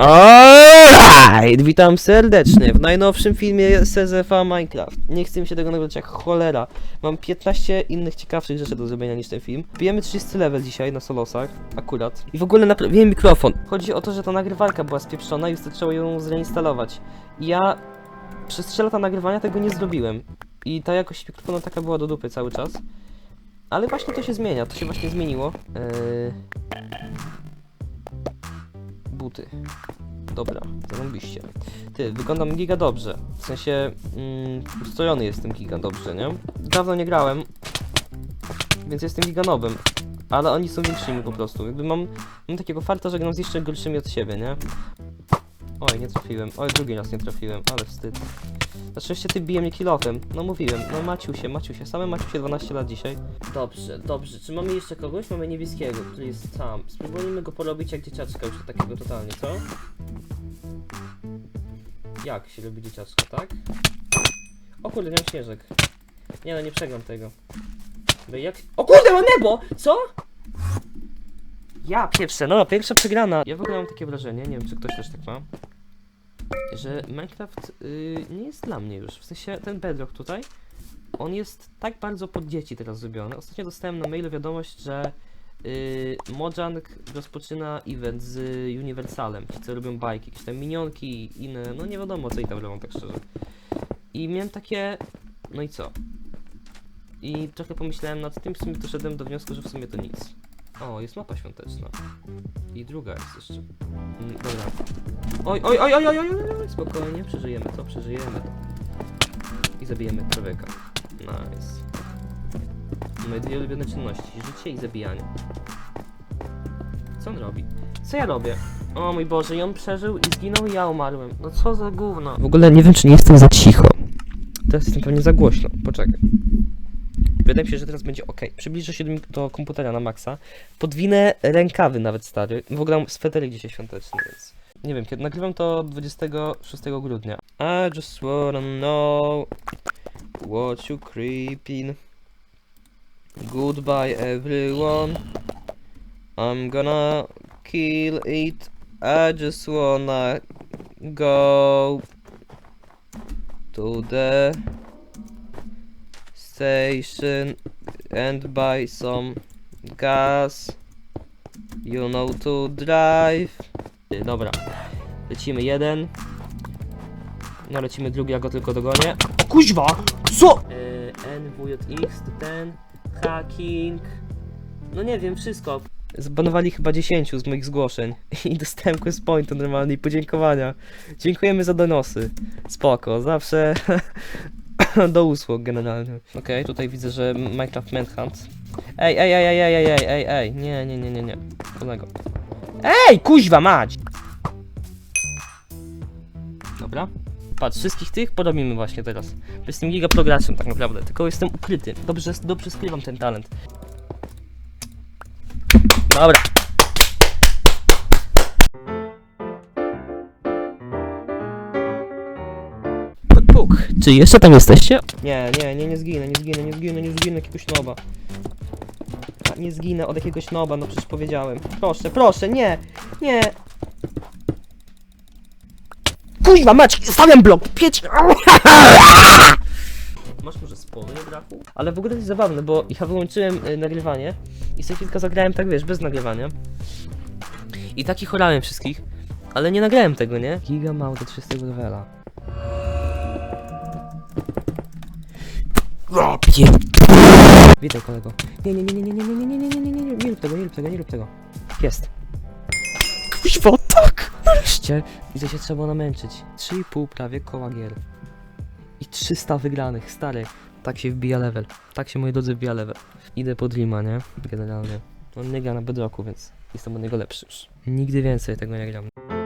Alright! Witam serdecznie w najnowszym filmie CZFA Minecraft. Nie chcę mi się tego nagrać jak cholera. Mam 15 innych ciekawszych rzeczy do zrobienia niż ten film. Bijemy 30 level dzisiaj na solosach, akurat. I w ogóle naprawiłem mikrofon. Chodzi o to, że ta nagrywarka była spieprzona i wystarczyło ją zreinstalować. I ja przez 3 lata nagrywania tego nie zrobiłem. I ta jakość mikrofonu taka była do dupy cały czas. Ale właśnie to się zmienia, to się właśnie zmieniło. Eee... Buty. Dobra, zarąbiście. Ty, wyglądam giga dobrze. W sensie, mm, ustrojony jestem giga dobrze, nie? Dawno nie grałem, więc jestem giga nowym. Ale oni są większymi po prostu. Jakby mam, mam takiego farta, że gram z jeszcze gorszymi od siebie, nie? Oj, nie trafiłem. Oj, drugi raz nie trafiłem, ale wstyd. Na szczęście ty bije mnie kilofem. No mówiłem, no Maciusie, Maciusie, same Maciusie 12 lat dzisiaj. Dobrze, dobrze. Czy mamy jeszcze kogoś? Mamy niebieskiego, który jest sam. Spróbujmy go porobić jak dzieciaczka, już takiego totalnie, co? Jak się robi dzieciaczka, tak? O kurde, miałem śnieżek. Nie no, nie przegram tego. No jak... O kurde, mam nebo! Co? Ja pierwsze, no pierwsza przegrana. Ja w ogóle mam takie wrażenie, nie wiem czy ktoś też tak ma, że Minecraft y, nie jest dla mnie już. W sensie ten bedrock tutaj, on jest tak bardzo pod dzieci teraz zrobiony. Ostatnio dostałem na mailu wiadomość, że y, Mojang rozpoczyna event z Universalem. Ci co robią bajki, jakieś tam minionki i inne, no nie wiadomo co i tam robią tak szczerze. I miałem takie, no i co? I trochę pomyślałem nad tym, w sumie doszedłem do wniosku, że w sumie to nic. O, jest mapa świąteczna. I druga jest jeszcze. Mm, dobra. Oj, oj, oj, oj, oj, oj, oj, oj, spokojnie, przeżyjemy to, przeżyjemy to. I zabijemy człowieka. Nice. Moje dwie ulubione czynności, życie i zabijanie. Co on robi? Co ja robię? O mój Boże, i on przeżył i zginął i ja umarłem. No co za gówno. W ogóle nie wiem, czy nie jestem za cicho. Teraz jestem pewnie za głośno. Poczekaj. Wydaje mi się, że teraz będzie ok. Przybliżę się do, komputera na maksa. Podwinę rękawy nawet stary. W ogóle sweterek dzisiaj świąteczny, więc... Nie wiem, kiedy nagrywam to 26 grudnia. I just wanna know what you creeping. Goodbye everyone. I'm gonna kill it. I just wanna go to the station and buy some gas. You know to drive. Y, Dobra, lecimy jeden. No lecimy drugi, ja go tylko dogonię. O kuźwa! Co? Yy, NWJX ten. Hacking. No nie wiem, wszystko. Zbanowali chyba 10 z moich zgłoszeń i dostałem quest pointu normalnie i podziękowania. Dziękujemy za donosy. Spoko, zawsze do usług generalnie. Okej, okay, tutaj widzę, że Minecraft Manhunt. Ej, ej, ej, ej, ej, ej, ej, ej, nie, nie, nie, nie, nie. Kolego. Ej, kuźwa mać! Dobra. Patrz, wszystkich tych porobimy właśnie teraz. Jestem gigaprograczem tak naprawdę, tylko jestem ukryty. Dobrze, dobrze skrywam ten talent. Dobra. Czy jeszcze tam jesteście? Nie, nie, nie, nie zginę, nie zginę, nie zginę, nie zginę jakiegoś noba. Nie zginę od jakiegoś noba, no przecież powiedziałem. Proszę, proszę, nie, nie. Kuźwa, mać, stawiam blok, pieć. Masz może spodnie brachu? Ale w ogóle to jest zabawne, bo ja wyłączyłem y, nagrywanie i sobie chwilkę zagrałem tak, wiesz, bez nagrywania. I taki chorałem wszystkich, ale nie nagrałem tego, nie? Giga mało do 30 levela. O, pie... Witaj kolego. Nie, nie, nie, nie, nie, nie, nie, nie, nie, nie, nie, nie, nie, nie rób tego, nie rób tego, nie rób tego. Jest. Kuźwa, tak! Nareszcie! Widzę się trzeba namęczyć. 3,5 prawie koła gier. I 300 wygranych, stary. Tak się wbija level. Tak się, moi drodzy, wbija level. Idę pod Rima, nie? Generalnie. On nie gra na bedrocku, więc jestem od niego lepszy już. Nigdy więcej tego nie gram.